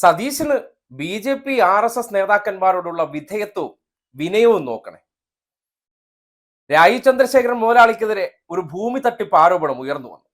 സതീശന് B J P R S S നേതാക്കന്മാരോടുള്ള വിധേയത്വവും വിനയവും നോക്കണേ. രായി ചന്ദ്രശേഖരൻ മുതലാളിക്കെതിരെ ഒരു ഭൂമി തട്ടിപ്പ് ആരോപണം ഉയർന്നു വന്നു.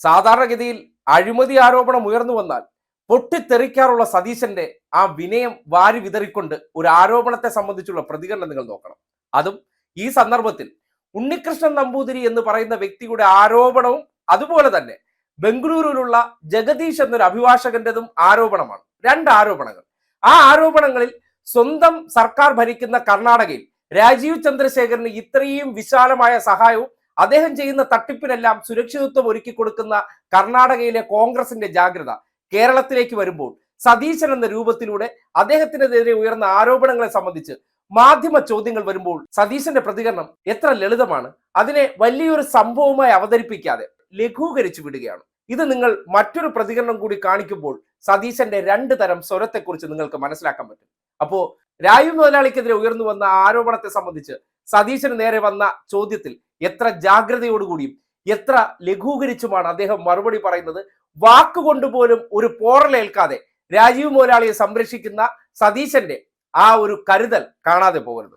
സാധാരണഗതിയിൽ അഴിമതി ആരോപണം ഉയർന്നു വന്നാൽ പൊട്ടിത്തെറിക്കാറുള്ള സതീശന്റെ ആ വിനയം വാരി വിതറിക്കൊണ്ട് ഒരു ആരോപണത്തെ സംബന്ധിച്ചുള്ള പ്രതികരണം നിങ്ങൾ നോക്കണം. അതും ഈ സന്ദർഭത്തിൽ ഉണ്ണികൃഷ്ണൻ നമ്പൂതിരി എന്ന് പറയുന്ന വ്യക്തിയുടെ ആരോപണവും അതുപോലെ തന്നെ ബംഗളൂരുവിലുള്ള ജഗദീഷ് എന്നൊരു അഭിഭാഷകന്റേതും ആരോപണമാണ്. രണ്ട് ആരോപണങ്ങൾ. ആ ആരോപണങ്ങളിൽ സ്വന്തം സർക്കാർ ഭരിക്കുന്ന കർണാടകയിൽ രാജീവ് ചന്ദ്രശേഖരന് ഇത്രയും വിശാലമായ സഹായവും അദ്ദേഹം ചെയ്യുന്ന തട്ടിപ്പിനെല്ലാം സുരക്ഷിതത്വം ഒരുക്കി കൊടുക്കുന്ന കർണാടകയിലെ കോൺഗ്രസിന്റെ ജാഗ്രത കേരളത്തിലേക്ക് വരുമ്പോൾ സതീശൻ എന്ന രൂപത്തിലൂടെ അദ്ദേഹത്തിനെതിരെ ഉയർന്ന ആരോപണങ്ങളെ സംബന്ധിച്ച് മാധ്യമ ചോദ്യങ്ങൾ വരുമ്പോൾ സതീശന്റെ പ്രതികരണം എത്ര ലളിതമാണ്. അതിനെ വലിയൊരു സംഭവമായി അവതരിപ്പിക്കാതെ ലഘൂകരിച്ചു വിടുകയാണ്. ഇത് നിങ്ങൾ മറ്റൊരു പ്രതികരണം കൂടി കാണിക്കുമ്പോൾ സതീശന്റെ രണ്ട് തരം സ്വരത്തെക്കുറിച്ച് നിങ്ങൾക്ക് മനസ്സിലാക്കാൻ പറ്റും. അപ്പോ രായു മുതലാളിക്കെതിരെ ഉയർന്നു വന്ന ആരോപണത്തെ സംബന്ധിച്ച് സതീശന് നേരെ വന്ന ചോദ്യത്തിൽ എത്ര ജാഗ്രതയോടുകൂടിയും എത്ര ലഘൂകരിച്ചുമാണ് അദ്ദേഹം മറുപടി പറയുന്നത്? വാക്കുകൊണ്ടുപോലും ഒരു പോറലേൽക്കാതെ രാജീവ് മുതലാളിയെ സംരക്ഷിക്കുന്ന സതീശന്റെ ആ ഒരു കരുതൽ കാണാതെ പോകരുത്.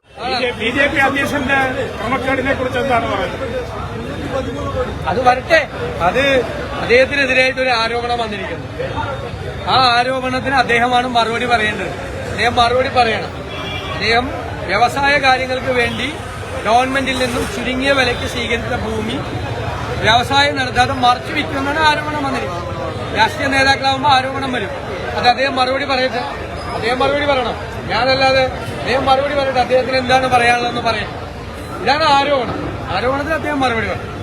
ബി ജെ പി അധ്യക്ഷന്റെ ക്രമക്കേടിനെ കുറിച്ച് എന്താണ് പറയുന്നത്? അത് വരട്ടെ. അത് അദ്ദേഹത്തിനെതിരായിട്ട് ഒരു ആരോപണം വന്നിരിക്കുന്നു. ആ ആരോപണത്തിന് അദ്ദേഹമാണ് മറുപടി പറയേണ്ടത്. അദ്ദേഹം മറുപടി പറയണം. അദ്ദേഹം വ്യവസായ കാര്യങ്ങൾക്ക് വേണ്ടി ഗവൺമെന്റിൽ നിന്നും ചുരുങ്ങിയ വിലയ്ക്ക് സ്വീകരിച്ച ഭൂമി വ്യവസായം നടത്താതെ മറച്ചു വിൽക്കുമെന്നാണ് ആരോപണം വന്നിരിക്കുന്നത്. രാഷ്ട്രീയ നേതാക്കളാകുമ്പോൾ ആരോപണം വരും. അത് അദ്ദേഹം മറുപടി പറയട്ടെ. അദ്ദേഹം മറുപടി പറയണം. ഞാനല്ലാതെ അദ്ദേഹം മറുപടി പറയട്ടെ? അദ്ദേഹത്തിന് എന്താണ് പറയാനുള്ളതെന്ന് പറയാം. ഇതാണ് ആരോപണം. ആരോപണത്തിന് അദ്ദേഹം മറുപടി പറയും.